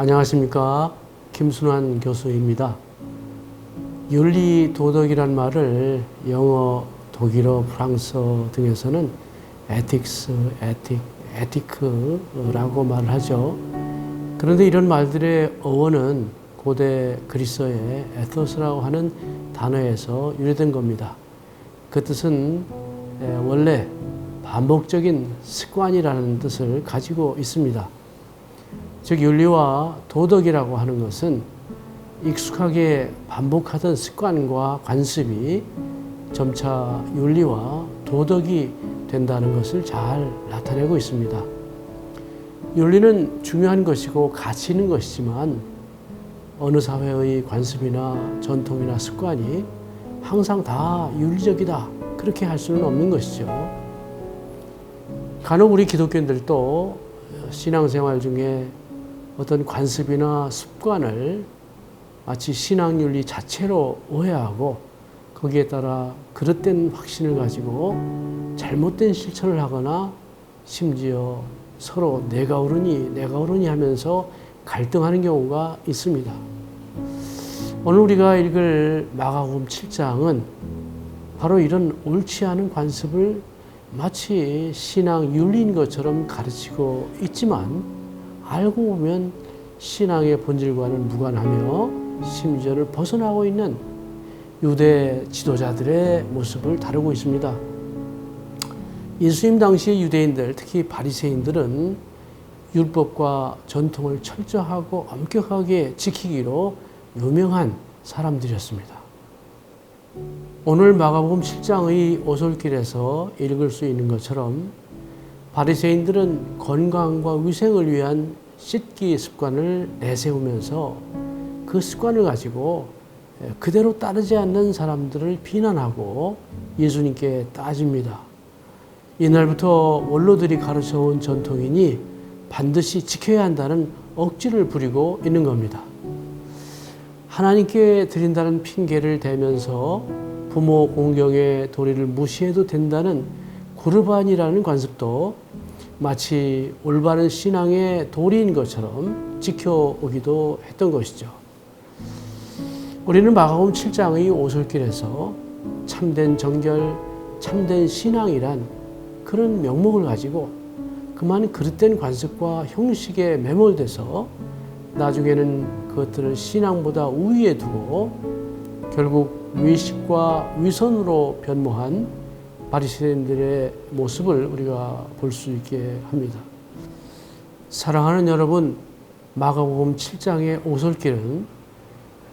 안녕하십니까. 김순환 교수입니다. 윤리 도덕이란 말을 영어, 독일어, 프랑스어 등에서는 에틱스, 에틱, 에티크라고 말을 하죠. 그런데 이런 말들의 어원은 고대 그리스어의 에토스라고 하는 단어에서 유래된 겁니다. 그 뜻은 원래 반복적인 습관이라는 뜻을 가지고 있습니다. 즉 윤리와 도덕이라고 하는 것은 익숙하게 반복하던 습관과 관습이 점차 윤리와 도덕이 된다는 것을 잘 나타내고 있습니다. 윤리는 중요한 것이고 가치 있는 것이지만 어느 사회의 관습이나 전통이나 습관이 항상 다 윤리적이다. 그렇게 할 수는 없는 것이죠. 간혹 우리 기독교인들도 신앙생활 중에 어떤 관습이나 습관을 마치 신앙윤리 자체로 오해하고 거기에 따라 그릇된 확신을 가지고 잘못된 실천을 하거나 심지어 서로 내가 옳으니 내가 옳으니 하면서 갈등하는 경우가 있습니다. 오늘 우리가 읽을 마가복음 7장은 바로 이런 옳지 않은 관습을 마치 신앙 윤리인 것처럼 가르치고 있지만 알고 보면 신앙의 본질과는 무관하며 심지어를 벗어나고 있는 유대 지도자들의 모습을 다루고 있습니다. 예수님 당시의 유대인들, 특히 바리새인들은 율법과 전통을 철저하고 엄격하게 지키기로 유명한 사람들이었습니다. 오늘 마가복음 7장의 오솔길에서 읽을 수 있는 것처럼 바리새인들은 건강과 위생을 위한 씻기 습관을 내세우면서 그 습관을 가지고 그대로 따르지 않는 사람들을 비난하고 예수님께 따집니다. 이날부터 원로들이 가르쳐 온 전통이니 반드시 지켜야 한다는 억지를 부리고 있는 겁니다. 하나님께 드린다는 핑계를 대면서 부모 공경의 도리를 무시해도 된다는 구르반이라는 관습도 마치 올바른 신앙의 도리인 것처럼 지켜오기도 했던 것이죠. 우리는 마가복음 7장의 오솔길에서 참된 정결, 참된 신앙이란 그런 명목을 가지고 그만 그릇된 관습과 형식에 매몰돼서 나중에는 그것들을 신앙보다 우위에 두고 결국 위식과 위선으로 변모한 바리새인들의 모습을 우리가 볼 수 있게 합니다. 사랑하는 여러분, 마가복음 7장의 오솔길은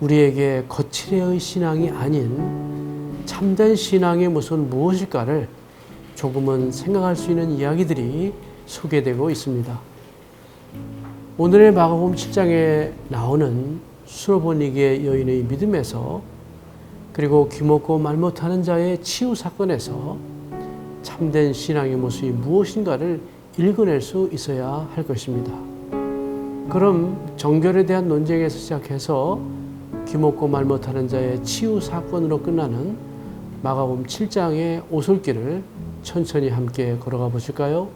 우리에게 거칠의 신앙이 아닌 참된 신앙의 모습은 무엇일까를 조금은 생각할 수 있는 이야기들이 소개되고 있습니다. 오늘의 마가복음 7장에 나오는 수로보니게 여인의 믿음에서 그리고 귀먹고 말 못하는 자의 치유 사건에서 참된 신앙의 모습이 무엇인가를 읽어낼 수 있어야 할 것입니다. 그럼 정결에 대한 논쟁에서 시작해서 귀먹고 말 못하는 자의 치유 사건으로 끝나는 마가복음 7장의 오솔길을 천천히 함께 걸어가 보실까요?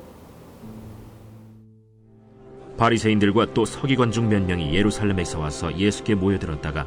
바리새인들과 또 서기관 중 몇 명이 예루살렘에서 와서 예수께 모여들었다가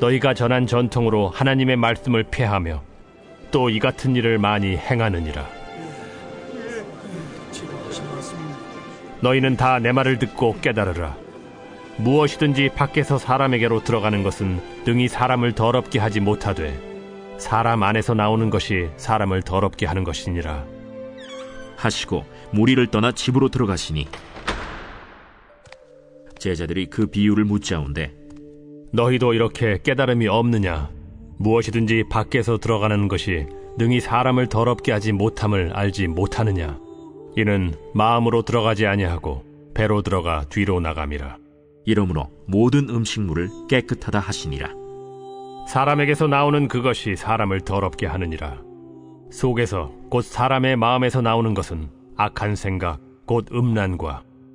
너희가 전한 전통으로 하나님의 말씀을 폐하며 또 이 같은 일을 많이 행하느니라. 너희는 다 내 말을 듣고 깨달으라. 무엇이든지 밖에서 사람에게로 들어가는 것은 능히 사람을 더럽게 하지 못하되 사람 안에서 나오는 것이 사람을 더럽게 하는 것이니라. 하시고 무리를 떠나 집으로 들어가시니 제자들이 그 비유를 묻자온데 너희도 이렇게 깨달음이 없느냐? 무엇이든지 밖에서 들어가는 것이 능히 사람을 더럽게 하지 못함을 알지 못하느냐? 이는 마음으로 들어가지 아니하고 배로 들어가 뒤로 나감이라. 이러므로 모든 음식물을 깨끗하다 하시니라. 사람에게서 나오는 그것이 사람을 더럽게 하느니라. 속에서 곧 사람의 마음에서 나오는 것은 악한 생각, 곧 음란과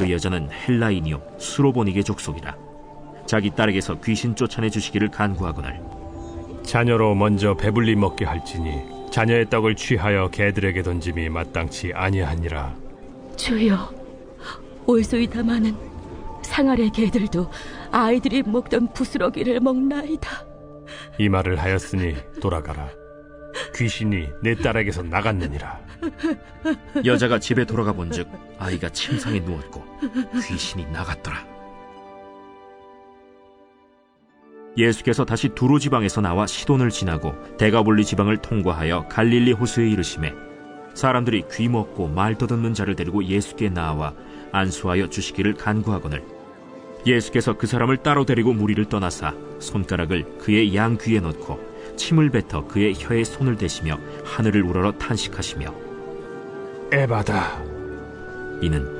그 여자는 헬라인이요 수로보니게 족속이라. 자기 딸에게서 귀신 쫓아내 주시기를 간구하거늘 자녀로 먼저 배불리 먹게 할지니 자녀의 떡을 취하여 개들에게 던짐이 마땅치 아니하니라. 주여, 올소이 다마는 상아래 개들도 아이들이 먹던 부스러기를 먹나이다. 이 말을 하였으니 돌아가라. 귀신이 내 딸에게서 나갔느니라. 여자가 집에 돌아가 본즉 아이가 침상에 누웠고 귀신이 나갔더라. 예수께서 다시 두로 지방에서 나와 시돈을 지나고 대가볼리 지방을 통과하여 갈릴리 호수에 이르심에 사람들이 귀 먹고 말 떠듣는 자를 데리고 예수께 나와 안수하여 주시기를 간구하거늘 예수께서 그 사람을 따로 데리고 무리를 떠나사 손가락을 그의 양 귀에 넣고 침을 뱉어 그의 혀에 손을 대시며 하늘을 우러러 탄식하시며 에바다. 이는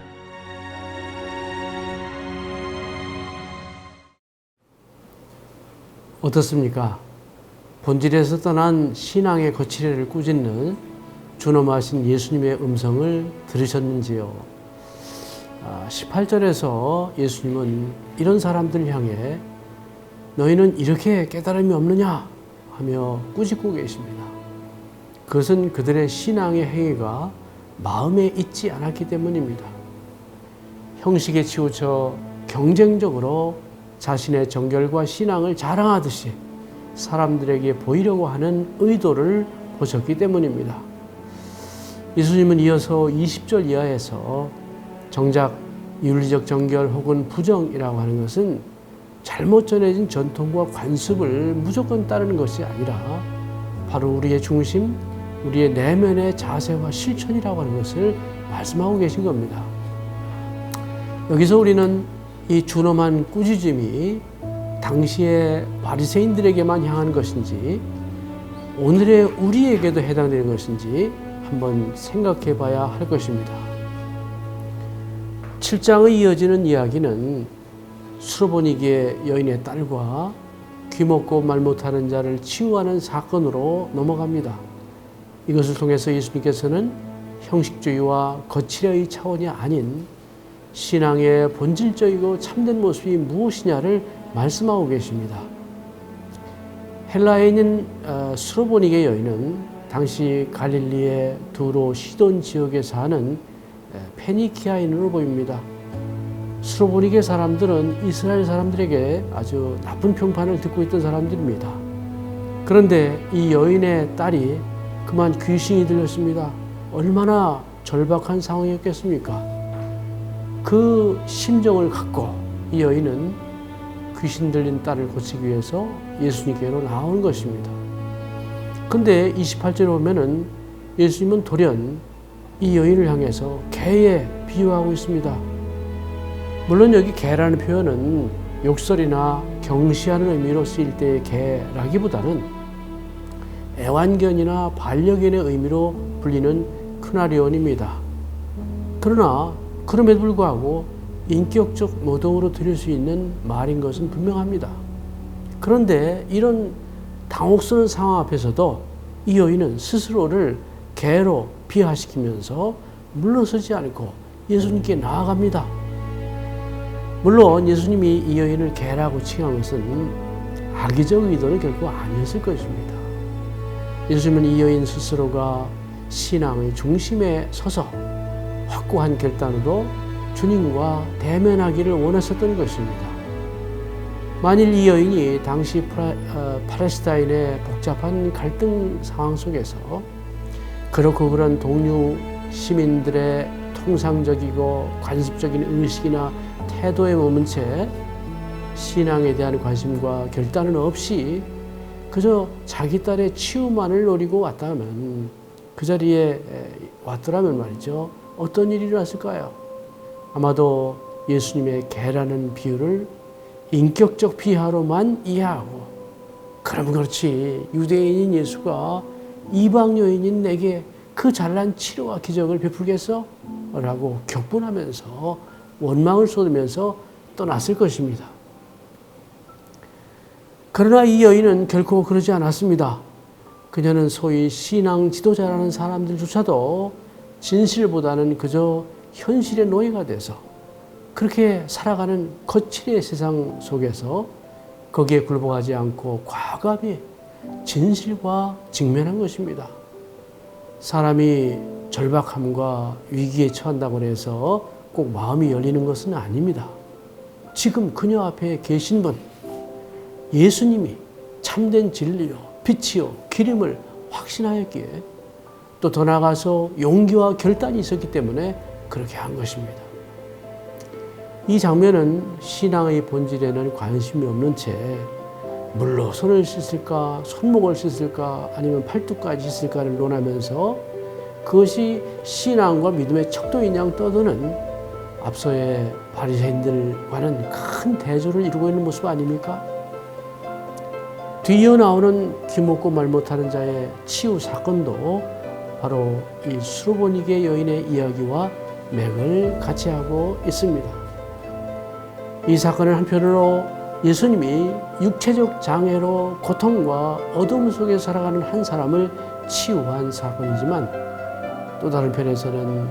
어떻습니까? 본질에서 떠난 신앙의 거칠애를 꾸짖는 준엄하신 예수님의 음성을 들으셨는지요? 아, 18절에서 예수님은 이런 사람들을 향해 너희는 이렇게 깨달음이 없느냐 하며 꾸짖고 계십니다. 그것은 그들의 신앙의 행위가 마음에 있지 않았기 때문입니다. 형식에 치우쳐 경쟁적으로 자신의 정결과 신앙을 자랑하듯이 사람들에게 보이려고 하는 의도를 보셨기 때문입니다. 예수님은 이어서 20절 이하에서 정작 윤리적 정결 혹은 부정이라고 하는 것은 잘못 전해진 전통과 관습을 무조건 따르는 것이 아니라 바로 우리의 중심, 우리의 내면의 자세와 실천이라고 하는 것을 말씀하고 계신 겁니다. 여기서 우리는 이 준엄한 꾸짖음이 당시의 바리새인들에게만 향한 것인지 오늘의 우리에게도 해당되는 것인지 한번 생각해 봐야 할 것입니다. 7장의 이어지는 이야기는 수로보니게 여인의 딸과 귀먹고 말 못하는 자를 치유하는 사건으로 넘어갑니다. 이것을 통해서 예수님께서는 형식주의와 거칠의 차원이 아닌 신앙의 본질적이고 참된 모습이 무엇이냐를 말씀하고 계십니다. 헬라에 있는 어, 수로보니게 여인은 당시 갈릴리의 두로 시돈 지역에 사는 페니키아인으로 보입니다. 수로보니게 사람들은 이스라엘 사람들에게 아주 나쁜 평판을 듣고 있던 사람들입니다. 그런데 이 여인의 딸이 그만 귀신이 들렸습니다. 얼마나 절박한 상황이었겠습니까? 그 심정을 갖고 이 여인은 귀신 들린 딸을 고치기 위해서 예수님께로 나온 것입니다. 근데 28절에 보면은 예수님은 돌연 이 여인을 향해서 개에 비유하고 있습니다. 물론 여기 개라는 표현은 욕설이나 경시하는 의미로 쓰일 때의 개라기보다는 애완견이나 반려견의 의미로 불리는 크나리온입니다. 그러나 그럼에도 불구하고 인격적 모독으로 들릴 수 있는 말인 것은 분명합니다. 그런데 이런 당혹스러운 상황 앞에서도 이 여인은 스스로를 개로 비하시키면서 물러서지 않고 예수님께 나아갑니다. 물론 예수님이 이 여인을 개라고 칭한 것은 악의적 의도는 결코 아니었을 것입니다. 예수님은 이 여인 스스로가 신앙의 중심에 서서 확고한 결단으로 주님과 대면하기를 원하셨던 것입니다. 만일 이 여인이 당시 어, 팔레스타인의 복잡한 갈등 상황 속에서 그렇고 그런 동료 시민들의 통상적이고 관습적인 의식이나 태도에 머문 채 신앙에 대한 관심과 결단은 없이 그저 자기 딸의 치유만을 노리고 왔다면 그 자리에 왔더라면 말이죠. 어떤 일이 일어났을까요? 아마도 예수님의 개라는 비유를 인격적 비하로만 이해하고 그럼 그렇지 유대인인 예수가 이방 여인인 내게 그 잘난 치료와 기적을 베풀겠어? 라고 격분하면서 원망을 쏟으면서 떠났을 것입니다. 그러나 이 여인은 결코 그러지 않았습니다. 그녀는 소위 신앙 지도자라는 사람들조차도 진실보다는 그저 현실의 노예가 돼서 그렇게 살아가는 거칠의 세상 속에서 거기에 굴복하지 않고 과감히 진실과 직면한 것입니다. 사람이 절박함과 위기에 처한다고 해서 꼭 마음이 열리는 것은 아닙니다. 지금 그녀 앞에 계신 분, 예수님이 참된 진리요, 빛이요, 기름을 확신하였기에 또 더 나아가서 용기와 결단이 있었기 때문에 그렇게 한 것입니다. 이 장면은 신앙의 본질에는 관심이 없는 채 물로 손을 씻을까, 손목을 씻을까, 아니면 팔뚝까지 씻을까를 논하면서 그것이 신앙과 믿음의 척도인 양 떠드는 앞서의 바리새인들과는 큰 대조를 이루고 있는 모습 아닙니까? 뒤이어 나오는 귀 먹고 말 못하는 자의 치유 사건도 바로 이 수로보니게 여인의 이야기와 맥을 같이 하고 있습니다. 이 사건은 한편으로 예수님이 육체적 장애로 고통과 어둠 속에 살아가는 한 사람을 치유한 사건이지만 또 다른 편에서는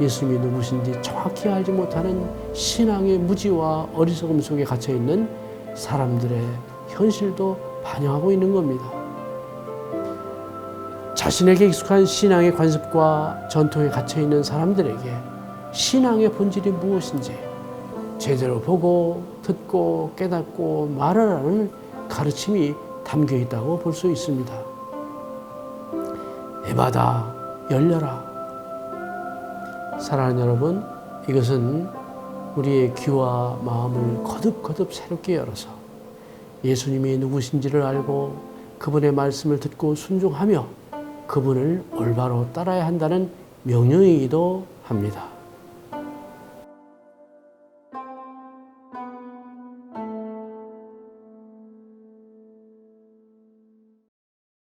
예수님이 누구신지 정확히 알지 못하는 신앙의 무지와 어리석음 속에 갇혀 있는 사람들의 현실도 반영하고 있는 겁니다. 자신에게 익숙한 신앙의 관습과 전통에 갇혀 있는 사람들에게 신앙의 본질이 무엇인지 제대로 보고 듣고 깨닫고 말하라는 가르침이 담겨 있다고 볼 수 있습니다. 에바다 열려라. 사랑하는 여러분, 이것은 우리의 귀와 마음을 거듭거듭 새롭게 열어서 예수님이 누구신지를 알고 그분의 말씀을 듣고 순종하며 그분을 올바로 따라야 한다는 명령이기도 합니다.